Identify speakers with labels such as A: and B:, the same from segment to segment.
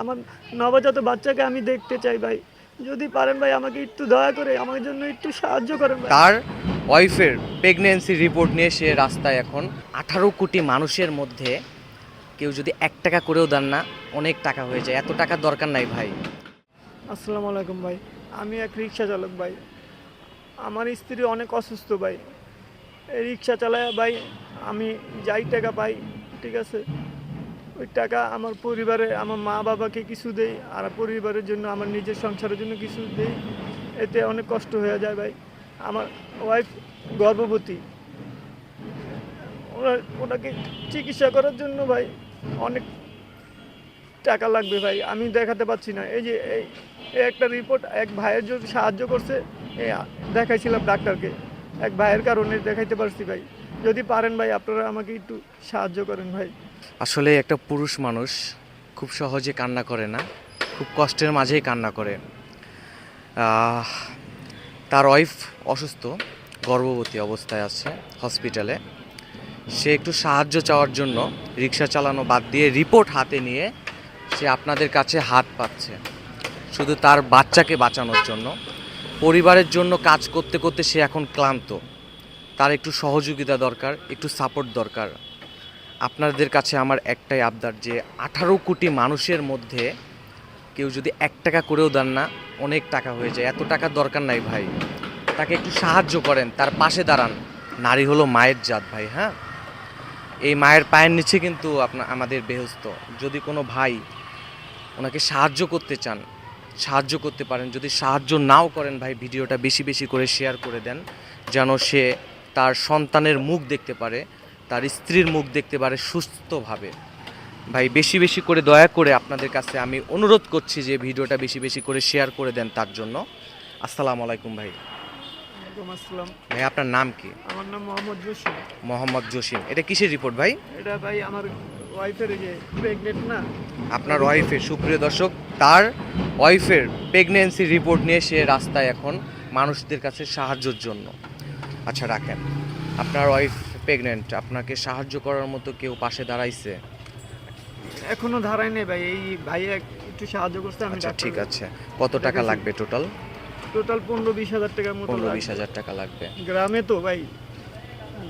A: আমার নবজাত বাচ্চাকে আমি দেখতে চাই ভাই। যদি পারেন ভাই আমাকে একটু দয়া করে আমার জন্য একটু সাহায্য করেন ভাই।
B: তার ওয়াইফের প্রেগনেন্সি রিপোর্ট নিয়ে সে রাস্তায় এখন আঠারো কোটি মানুষের মধ্যে কেউ যদি এক টাকা করেও দেন না অনেক টাকা হয়ে যায়। এত টাকার দরকার নাই ভাই।
A: আসসালামু আলাইকুম ভাই আমি এক রিক্সা চালক ভাই। আমার স্ত্রী অনেক অসুস্থ ভাই। রিক্সা চালায় ভাই আমি যাই টাকা পাই ঠিক আছে? ওই টাকা আমার পরিবারে, আমার মা বাবাকে কিছু দেই, আর পরিবারের জন্য, আমার নিজের সংসারের জন্য কিছু দেই। এতে অনেক কষ্ট হয়ে যায় ভাই। আমার ওয়াইফ গর্ভবতী। ওরা, ওনাকে চিকিৎসা করার জন্য ভাই অনেক টাকা লাগবে ভাই, আমি দেখাতে পাচ্ছি না। এই যে, এই একটা রিপোর্ট এক ভাইয়ের জন্য সাহায্য করছে দেখাইছিলাম ডাক্তারকে। এক ভাইয়ের কারণে দেখাইতে পারছি ভাই। যদি পারেন ভাই, আপনারা আমাকে একটু সাহায্য করেন ভাই।
B: আসলে একটা পুরুষ মানুষ খুব সহজে কান্না করে না, খুব কষ্টের মাঝেই কান্না করে। তার ওয়াইফ অসুস্থ, গর্ভবতী অবস্থায় আছে হসপিটালে সে একটু সাহায্য চাওয়ার জন্য রিক্সা চালানো বাদ দিয়ে রিপোর্ট হাতে নিয়ে সে আপনাদের কাছে হাত পাচ্ছে। শুধু তার বাচ্চাকে বাঁচানোর জন্য। পরিবারের জন্য কাজ করতে করতে সে এখন ক্লান্ত। তার একটু সহযোগিতা দরকার, একটু সাপোর্ট দরকার। আপনাদের কাছে আমার একটাই আবদার যে আঠারো কোটি মানুষের মধ্যে কেউ যদি এক টাকা করেও দেন না, অনেক টাকা হয়ে যায়। এত টাকার দরকার নাই ভাই। তাকে একটু সাহায্য করেন, তার পাশে দাঁড়ান। নারী হলো মায়ের জাত ভাই হ্যাঁ? এই মায়ের পায়ের নিচে কিন্তু আপনার আমাদের বেহস্ত যদি কোনো ভাই ওনাকে সাহায্য করতে চান, সাহায্য করতে পারেন। যদি সাহায্য নাও করেন ভাই, ভিডিওটা বেশি বেশি করে শেয়ার করে দেন, যেন সে তার সন্তানের মুখ দেখতে পারে। তার স্ত্রীর মুখ দেখতে পারে সুস্থভাবে। ভাই বেশি বেশি করে দয়া করে আপনাদের কাছে আমি অনুরোধ করছি যে ভিডিওটা বেশি বেশি করে শেয়ার করে দেন তার জন্য। আসসালামু আলাইকুম ভাই।
A: আসসালাম।
B: ভাই আপনার নাম কি?
A: আমার নাম মোহাম্মদ জসিম।
B: মোহাম্মদ জসিম। এটা কিসের রিপোর্ট ভাই?
A: এটা ভাই আমার ওয়াইফের যে প্রেগনেন্ট না?
B: আপনার ওয়াইফের সুপ্রিয় দর্শক তার ওয়াইফের প্রেগনেন্সি রিপোর্ট নিয়ে সে রাস্তায় এখন মানুষদের কাছে সাহায্যের জন্য। আচ্ছা রাখেন। আপনার ওয়াইফ প্রেগনেন্ট আপনাকে সাহায্য করার মতো কেউ পাশে দাঁড়াইছে?
A: এখনও ধারায় নেই ভাই এই ভাই একটু সাহায্য করছে আমি
B: আচ্ছা ঠিক আছে। কত টাকা লাগবে টোটাল
A: টোটাল পনেরো বিশ হাজার টাকার মতো
B: পনেরো। বিশ হাজার টাকা লাগবে।
A: গ্রামে তো ভাই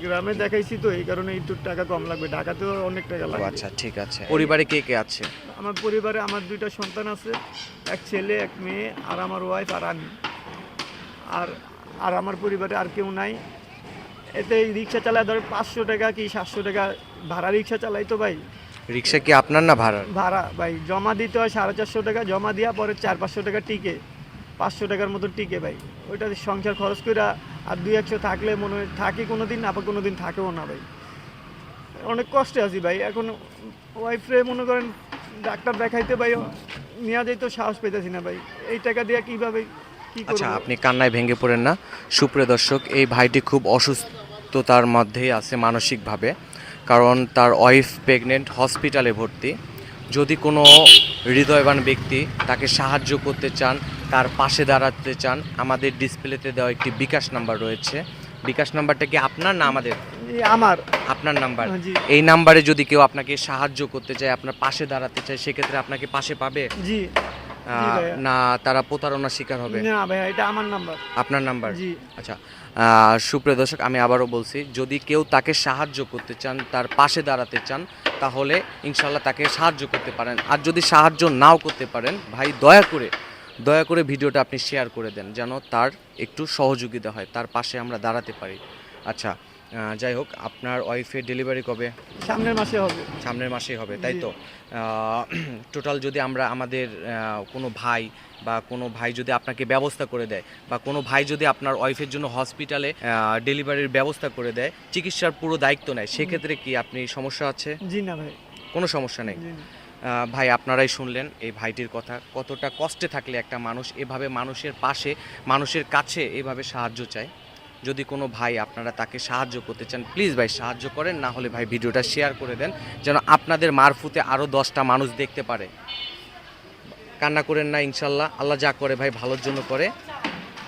A: গ্রামে দেখাইছি তো এই কারণে একটু টাকা কম লাগবে ঢাকাতেও অনেক টাকা লাগবে।
B: আচ্ছা ঠিক আছে। পরিবারে কে কে আছে?
A: আমার পরিবারে আমার দুইটা সন্তান আছে এক ছেলে এক মেয়ে আর আমার ওয়াইফ আর আমি। আর আর আমার পরিবারে আর কেউ নাই। এতে রিক্সা চালায় ধর পাঁচশো টাকা কি সাতশো টাকা ভাড়া রিক্সা চালাই তো ভাই।
B: রিক্সা কি আপনার না ভাড়া?
A: ভাড়া ভাই জমা দিতে হয় সাড়ে চারশো টাকা জমা দেওয়া পরে চার পাঁচশো টাকা টিকে। পাঁচশো টাকার মতো টিকে ভাই। ওইটা সংসার খরচ করে আর দুই একশো থাকলে মনে হয় থাকি কোনো দিন আবার কোনো দিন থাকেও না ভাই। অনেক কষ্টে আছি ভাই। এখন ওয়াইফরে মনে করেন ডাক্তার দেখাইতে ভাই নেওয়া যাই তো সাহস পেতেছি না ভাই। এই টাকা দিয়ে কীভাবে কী
B: আচ্ছা আপনি কান্নায় ভেঙে পড়েন না। সুপ্রিয় দর্শক এই ভাইটি খুব অসুস্থতার মধ্যেই আছে মানসিকভাবে কারণ তার ওয়াইফ প্রেগনেন্ট হসপিটালে ভর্তি। যদি কোনো হৃদয়বান ব্যক্তি তাকে সাহায্য করতে চান তার পাশে দাঁড়াতে চান আমাদের ডিসপ্লেতে দেওয়া একটি বিকাশ নাম্বার রয়েছে। বিকাশ নাম্বারটা কি আপনার না আমাদের?
A: আমার।
B: আপনার নাম্বার এই নাম্বারে যদি কেউ আপনাকে সাহায্য করতে চায় আপনার পাশে দাঁড়াতে চায় সেক্ষেত্রে আপনাকে পাশে পাবে?
A: জি।
B: না তারা প্রতারণার শিকার হবে।
A: না ভাইয়া এটা আমার নাম্বার।
B: আপনার নাম্বার?
A: জি।
B: আচ্ছা সুপ্রিয় দর্শক আমি আবারও বলছি যদি কেউ তাকে সাহায্য করতে চান তার পাশে দাঁড়াতে চান তাহলে ইনশাল্লাহ তাকে সাহায্য করতে পারেন। আর যদি সাহায্য নাও করতে পারেন ভাই দয়া করে দয়া করে ভিডিওটা আপনি শেয়ার করে দেন যেন তার একটু সহযোগিতা হয় তার পাশে আমরা দাঁড়াতে পারি। আচ্ছা যাই হোক আপনার ওয়াইফের ডেলিভারি কবে?
A: সামনের মাসে হবে।
B: সামনের মাসেই হবে তাই তো? টোটাল যদি আমরা আমাদের কোনো ভাই বা কোনো ভাই যদি আপনাকে ব্যবস্থা করে দেয় বা কোনো ভাই যদি আপনার ওয়াইফের জন্য হসপিটালে ডেলিভারির ব্যবস্থা করে দেয় চিকিৎসার পুরো দায়িত্ব নেয় সেক্ষেত্রে কি আপনি সমস্যা আছে?
A: জি না ভাই।
B: কোনো সমস্যা নেই? ভাই আপনারাই শুনলেন এই ভাইটির কথা কতটা কষ্টে থাকলে একটা মানুষ এভাবে মানুষের পাশে মানুষের কাছে এভাবে সাহায্য চায়। যদি কোনো ভাই আপনারা তাকে সাহায্য করতে চান প্লিজ ভাই সাহায্য করেন, না হলে ভাই ভিডিওটা শেয়ার করে দেন, যেন আপনাদের মারফুতে আরও দশটা মানুষ দেখতে পারে। কান্না করেন না, ইনশাল্লাহ। আল্লাহ যা করে ভাই ভালোর জন্য করে।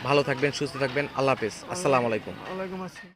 B: ভালো থাকবেন, সুস্থ থাকবেন। আল্লাহ হাফেজ। আসসালামু আলাইকুম।